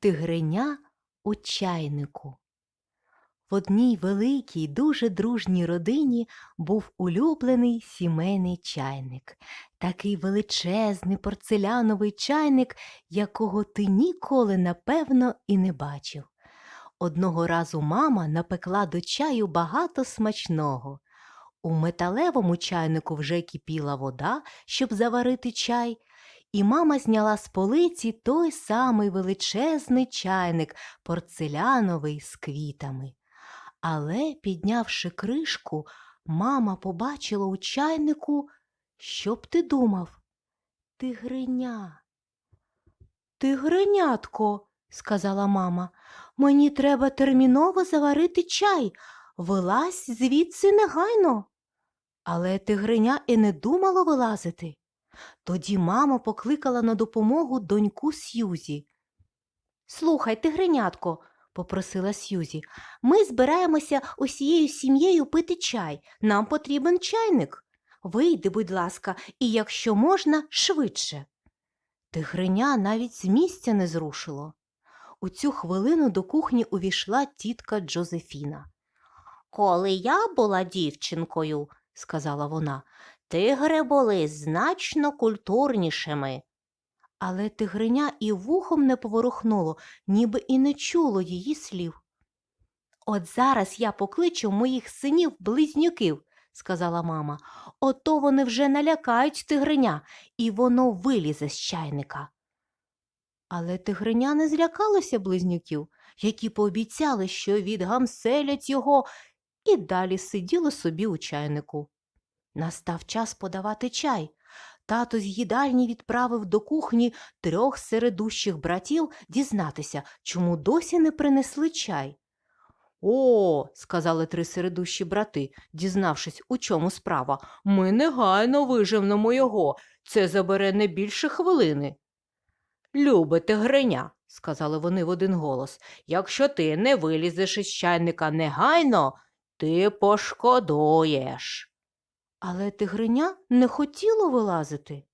Тигреня у чайнику. В одній великій, дуже дружній родині був улюблений сімейний чайник, такий величезний порцеляновий чайник, якого ти ніколи, напевно, і не бачив. Одного разу мама напекла до чаю багато смачного. У металевому чайнику вже кипіла вода, щоб заварити чай, і мама зняла з полиці той самий величезний чайник, порцеляновий з квітами. Але, піднявши кришку, мама побачила у чайнику, що б ти думав? Тигриня. Тигренятко, сказала мама, мені треба терміново заварити чай. Вилазь звідси негайно. Але тигриня і не думало вилазити. Тоді мама покликала на допомогу доньку Сьюзі. Слухай, тигренятко, попросила Сьюзі, ми збираємося усією сім'єю пити чай. Нам потрібен чайник. Вийди, будь ласка, і, якщо можна, швидше. Тигриня навіть з місця не зрушило. У цю хвилину до кухні увійшла тітка Джозефіна. Коли я була дівчинкою, сказала вона, тигри були значно культурнішими. Але тигриня і вухом не поворухнуло, ніби і не чуло її слів. От зараз я покличу моїх синів близнюків, сказала мама. Ото вони вже налякають тигриня, і воно вилізе з чайника. Але тигриня не злякалося близнюків, які пообіцяли, що відгамселять його, і далі сиділо собі у чайнику. Настав час подавати чай. Тато з їдальні відправив до кухні трьох середущих братів дізнатися, чому досі не принесли чай. О, сказали три середущі брати, дізнавшись, у чому справа, ми негайно виживнемо його. Це забере не більше хвилини. Любите гриня, сказали вони в один голос. Якщо ти не вилізеш із чайника негайно, ти пошкодуєш. Але тигриня не хотіло вилазити.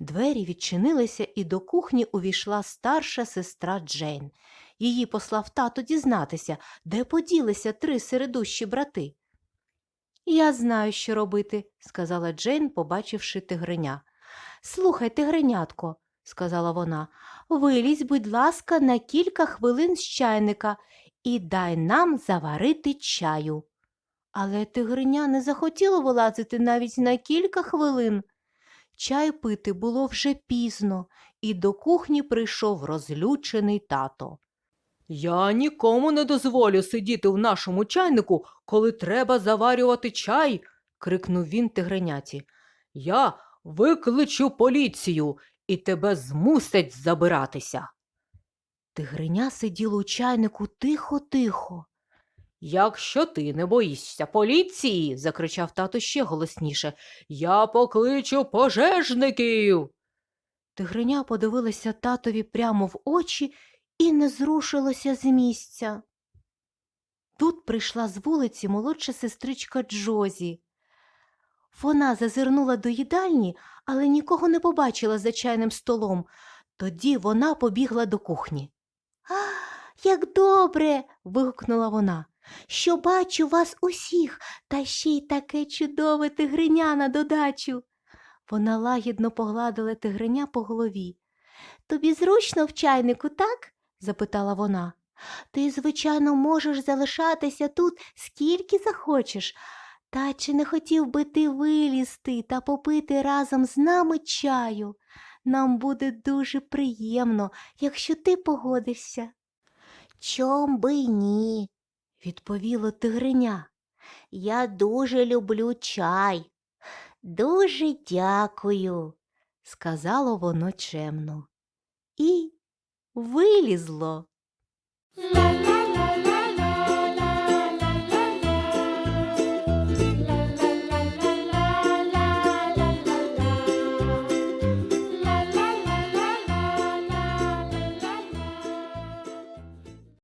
Двері відчинилися, і до кухні увійшла старша сестра Джейн. Її послав тато дізнатися, де поділися три середущі брати. Я знаю, що робити, сказала Джейн, побачивши тигриня. Слухай, тигренятко, сказала вона, вилізь, будь ласка, на кілька хвилин з чайника і дай нам заварити чаю. Але тигриня не захотіло вилазити навіть на кілька хвилин. Чай пити було вже пізно, і до кухні прийшов розлючений тато. Я нікому не дозволю сидіти в нашому чайнику, коли треба заварювати чай, крикнув він тигреняті. Я викличу поліцію і тебе змусять забиратися. Тигриня сиділо у чайнику тихо-тихо. Якщо ти не боїшся поліції, закричав тато ще голосніше, я покличу пожежників. Тигриня подивилася татові прямо в очі і не зрушилося з місця. Тут прийшла з вулиці молодша сестричка Джозі. Вона зазирнула до їдальні, але нікого не побачила за чайним столом. Тоді вона побігла до кухні. А, як добре. вигукнула вона що бачу вас усіх, та ще й таке чудове тигриня на додачу. Вона лагідно погладила тигриня по голові. Тобі зручно в чайнику, так? запитала вона. Ти, звичайно, можеш залишатися тут скільки захочеш. Та чи не хотів би ти вилізти та попити разом з нами чаю? Нам буде дуже приємно, якщо ти погодишся. Чом би ні, відповіло тигриня. Я дуже люблю чай. Дуже дякую, сказало воно чемно. І вилізло.